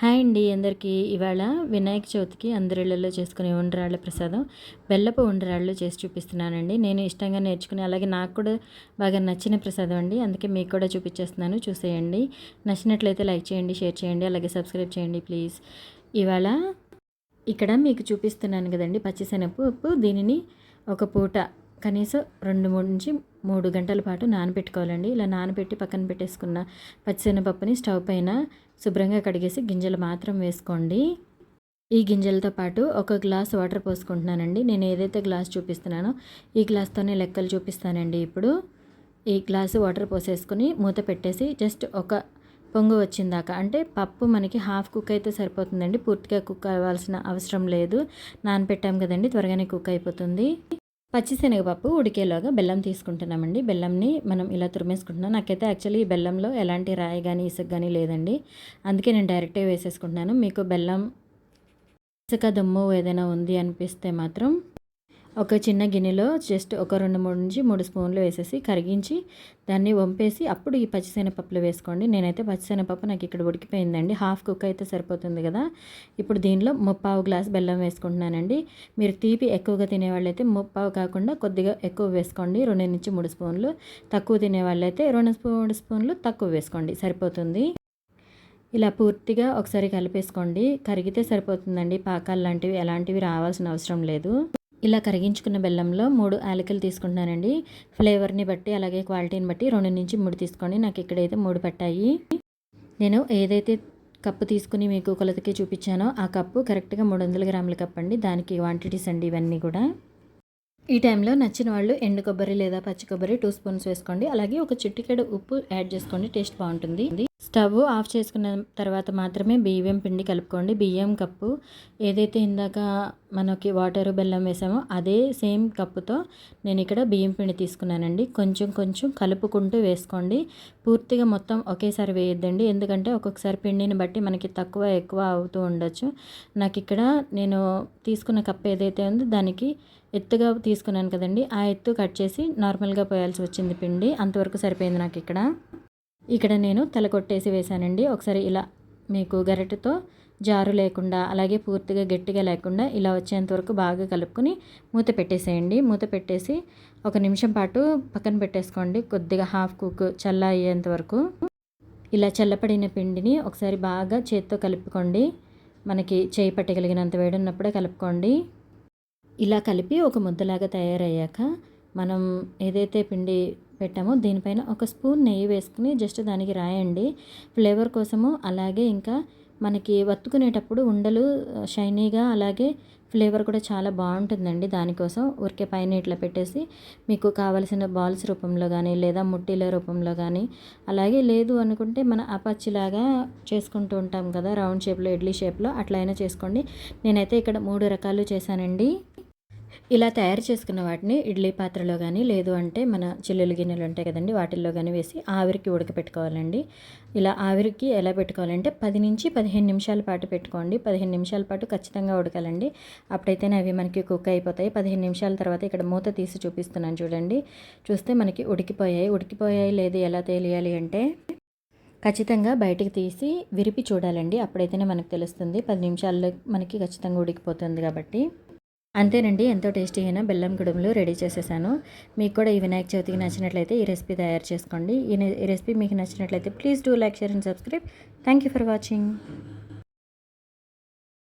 Hi అండి అందరికీ. ఇవాళ వినాయక చవితికి అందరిళ్ళలో చేసుకునే ఉండరాళ్ళ ప్రసాదం బెల్లపు ఉండరాళ్ళు చేసి చూపిస్తున్నానండి. నేను ఇష్టంగా నేర్చుకుని అలాగే నాకు కూడా బాగా నచ్చిన ప్రసాదం అండి. అందుకే మీకు కూడా చూపించేస్తున్నాను. చూసేయండి. నచ్చినట్లయితే లైక్ చేయండి షేర్ చేయండి అలాగే సబ్స్క్రైబ్ చేయండి ప్లీజ్. ఇవాళ ఇక్కడ మీకు చూపిస్తున్నాను కదండి పచ్చిశనగపప్పు దీనిని ఒక పూట కనీసం రెండు మూడు నుంచి మూడు గంటల పాటు నానబెట్టుకోవాలండి. ఇలా నానబెట్టి పక్కన పెట్టేసుకున్న పచ్చిశనగపప్పుని స్టవ్ పైన శుభ్రంగా కడిగేసి గింజలు మాత్రం వేసుకోండి. ఈ గింజలతో పాటు ఒక గ్లాస్ వాటర్ పోసుకుంటున్నానండి. నేను ఏదైతే గ్లాస్ చూపిస్తున్నానో ఈ గ్లాస్తోనే లెక్కలు చూపిస్తానండి ఇప్పుడు. ఈ గ్లాసు వాటర్ పోసేసుకుని మూత పెట్టేసి జస్ట్ ఒక పొంగు వచ్చిందాక అంటే పప్పు మనకి హాఫ్ కుక్ అయితే సరిపోతుందండి. పూర్తిగా కుక్ అవ్వాల్సిన అవసరం లేదు. నానపెట్టాం కదండి త్వరగానే కుక్ అయిపోతుంది. పచ్చిశనగపప్పు ఉడికేలోగా బెల్లం తీసుకుంటున్నామండి. బెల్లంని మనం ఇలా తురిమేసుకుంటున్నాం. నాకైతే యాక్చువల్లీ ఈ బెల్లంలో ఎలాంటి రాయి కానీ ఇసుక కానీ లేదండి. అందుకే నేను డైరెక్టే వేసేసుకుంటున్నాను. మీకు బెల్లం ఇసుక దుమ్ము ఏదైనా ఉంది అనిపిస్తే మాత్రం ఒక చిన్న గిన్నెలో జస్ట్ ఒక రెండు మూడు నుంచి మూడు స్పూన్లు వేసేసి కరిగించి దాన్ని వంపేసి అప్పుడు ఈ పచ్చిశనగపప్పులు వేసుకోండి. నేనైతే పచ్చిశనగపప్పు నాకు ఇక్కడ ఉడికిపోయిందండి. హాఫ్ కుక్ అయితే సరిపోతుంది కదా. ఇప్పుడు దీనిలో ముప్పావు గ్లాస్ బెల్లం వేసుకుంటున్నానండి. మీరు తీపి ఎక్కువగా తినేవాళ్ళైతే ముప్పావు కాకుండా కొద్దిగా ఎక్కువ వేసుకోండి. రెండు నుంచి మూడు స్పూన్లు. తక్కువ తినేవాళ్ళైతే రెండు మూడు స్పూన్లు తక్కువ వేసుకోండి. సరిపోతుంది. ఇలా పూర్తిగా ఒకసారి కలిపేసుకోండి. కరిగితే సరిపోతుందండి. పాకాలు లాంటివి ఎలాంటివి రావాల్సిన అవసరం లేదు. ఇలా కరిగించుకున్న బెల్లంలో మూడు యాలకులు తీసుకుంటున్నానండి. ఫ్లేవర్ని బట్టి అలాగే క్వాలిటీని బట్టి రెండు నుంచి మూడు తీసుకోండి. నాకు ఇక్కడైతే మూడు పట్టాయి. నేను ఏదైతే కప్పు తీసుకుని మీకు కొలతకి చూపించానో ఆ కప్పు కరెక్ట్గా మూడు వందల గ్రాముల కప్పు అండి. దానికి క్వాంటిటీస్ అండి ఇవన్నీ కూడా. ఈ టైంలో నచ్చిన వాళ్ళు ఎండు కొబ్బరి లేదా పచ్చి కొబ్బరి టూ స్పూన్స్ వేసుకోండి. అలాగే ఒక చిట్టికెడు ఉప్పు యాడ్ చేసుకోండి. టేస్ట్ బాగుంటుంది. స్టవ్ ఆఫ్ చేసుకున్న తర్వాత మాత్రమే బియ్యం పిండి కలుపుకోండి. బియ్యం కప్పు ఏదైతే ఇందాక మనకి వాటర్ బెల్లం వేసామో అదే సేమ్ కప్పుతో నేను ఇక్కడ బియ్యం పిండి తీసుకున్నానండి. కొంచెం కొంచెం కలుపుకుంటూ వేసుకోండి. పూర్తిగా మొత్తం ఒకేసారి వేయొద్దండి. ఎందుకంటే ఒక్కొక్కసారి పిండిని బట్టి మనకి తక్కువ ఎక్కువ అవుతూ ఉండొచ్చు. నాకు ఇక్కడ నేను తీసుకున్న కప్పు ఏదైతే ఉందో దానికి ఎత్తుగా తీసుకున్నాను కదండి. ఆ ఎత్తు కట్ చేసి నార్మల్గా పోయాల్సి వచ్చింది పిండి. అంతవరకు సరిపోయింది నాకు ఇక్కడ. ఇక్కడ నేను తల కొట్టేసి వేశానండి. ఒకసారి ఇలా మీకు గరిటెతో జారు లేకుండా అలాగే పూర్తిగా గట్టిగా లేకుండా ఇలా వచ్చేంత వరకు బాగా కలుపుకొని మూత పెట్టేసేయండి. మూత పెట్టేసి ఒక నిమిషం పాటు పక్కన పెట్టేసుకోండి. కొద్దిగా హాఫ్ కుక్ చల్ల అయ్యేంత వరకు. ఇలా చల్లపడిన పిండిని ఒకసారి బాగా చేత్తో కలుపుకోండి. మనకి చేయి పట్టగలిగినంత వేడి ఉన్నప్పుడే కలుపుకోండి. ఇలా కలిపి ఒక ముద్దలాగా తయారయ్యాక మనం ఏదైతే పిండి పెట్టాము. దీనిపైన ఒక స్పూన్ నెయ్యి వేసుకుని జస్ట్ దానికి రాయండి. ఫ్లేవర్ కోసము అలాగే ఇంకా మనకి వత్తుకునేటప్పుడు ఉండలు షైనీగా అలాగే ఫ్లేవర్ కూడా చాలా బాగుంటుందండి దానికోసం. ఊరికే పైన ఇట్లా పెట్టేసి మీకు కావలసిన బాల్స్ రూపంలో కానీ లేదా ముట్టిల రూపంలో కానీ అలాగే లేదు అనుకుంటే మన అపచ్చిలాగా చేసుకుంటూ ఉంటాం కదా రౌండ్ షేప్లో ఇడ్లీ షేప్లో అట్లయినా చేసుకోండి. నేనైతే ఇక్కడ మూడు రకాలు చేశానండి. ఇలా తయారు చేసుకున్న వాటిని ఇడ్లీ పాత్రలో కానీ లేదు అంటే మన చిల్లులు గిన్నెలు ఉంటాయి కదండి వాటిల్లో కానీ వేసి ఆవిరికి ఉడకపెట్టుకోవాలండి. ఇలా ఆవిరికి ఎలా పెట్టుకోవాలంటే పది నుంచి పదిహేను నిమిషాల పాటు పెట్టుకోండి. పదిహేను నిమిషాల పాటు ఖచ్చితంగా ఉడకాలండి. అప్పుడైతేనే అవి మనకి కుక్ అయిపోతాయి. పదిహేను నిమిషాల తర్వాత ఇక్కడ మూత తీసి చూపిస్తున్నాను చూడండి. చూస్తే మనకి ఉడికిపోయాయి. ఉడికిపోయాయి లేదు ఎలా తెలియాలి అంటే ఖచ్చితంగా బయటకు తీసి విరిపి చూడాలండి. అప్పుడైతేనే మనకు తెలుస్తుంది. పది నిమిషాల్లో మనకి ఖచ్చితంగా ఉడికిపోతుంది కాబట్టి. అంతేనండి ఎంతో టేస్టీ అయిన బెల్లం కుడుములు రెడీ చేసేసాను. మీకు కూడా ఈ వినాయక చవితికి నచ్చినట్లయితే ఈ రెసిపీ తయారు చేసుకోండి. ఈ రెసిపీ మీకు నచ్చినట్లయితే please do like share and subscribe. Thank you for watching.